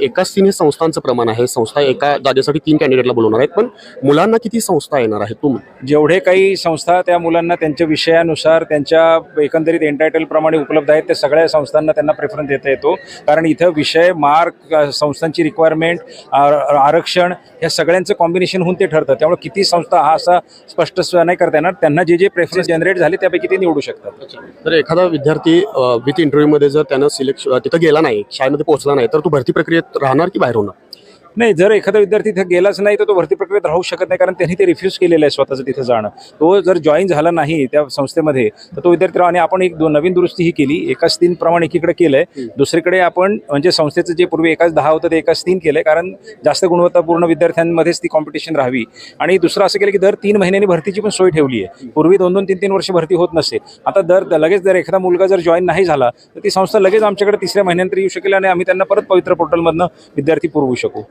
एकाच तीन हे संस्थांचं प्रमाण आहे. संस्था एका जागेसाठी तीन कॅन्डिडेटला बोलवणार आहेत. पण मुलांना किती संस्था येणार आहेत? तुम जेवढे काही संस्था त्या मुलांना त्यांच्या विषयानुसार त्यांच्या एकंदरीत एन्टायटल प्रमाणे उपलब्ध आहेत त्या सगळ्या संस्थांना त्यांना प्रेफरन्स देता येतो. कारण इथं विषय मार्क संस्थांची रिक्वायरमेंट आरक्षण ह्या सगळ्यांचं कॉम्बिनेशन होऊन ते ठरतं. त्यामुळे किती संस्था हा असा स्पष्ट नाही करता येणार. त्यांना जे जे प्रेफरन्स जनरेट झाले त्यापैकी ते निवडू शकतात. तर एखादा विद्यार्थी विथ इंटरव्ह्यूमध्ये जर त्यानं सिलेक्शन तिथं गेला नाही शाळेमध्ये पोहोचला नाही तर तो भरती प्रक्रियेत राहणार की बाहेर होणार? नाही जर एखादा विद्यार्थी तिथे गेलाच नाही तर तो भरती प्रक्रियेत राहू शकत नाही कारण त्यांनी ते रिफ्यूज केलेलं आहे स्वतःचं तिथे जाणं. तो जर जॉईन झाला नाही त्या संस्थेमध्ये तर तो विद्यार्थी राहा आणि आपण एक दोन नवीन दुरुस्ती ही केली एकाच तीन प्रमाणे एकीकडे केलंय. दुसरीकडे आपण म्हणजे संस्थेचं जे पूर्वी एकाच दहा होतं ते एकाच तीन केलंय कारण जास्त गुणवत्तापूर्ण विद्यार्थ्यांमध्येच ती कॉम्पिटिशन राहावी. आणि दुसरं असं केलं की दर तीन महिन्यांनी भरतीची पण सोय ठेवली आहे. पूर्वी दोन दोन तीन तीन वर्ष भरती होत नसे. आता दर लगेच जर एखादा मुलगा जर जॉईन नाही झाला तर ती संस्था लगेच आमच्याकडे तिसऱ्या महिन्यानंतर येऊ शकेल आणि आम्ही त्यांना परत पवित्र पोर्टलमधनं विद्यार्थी पुरवू शकू.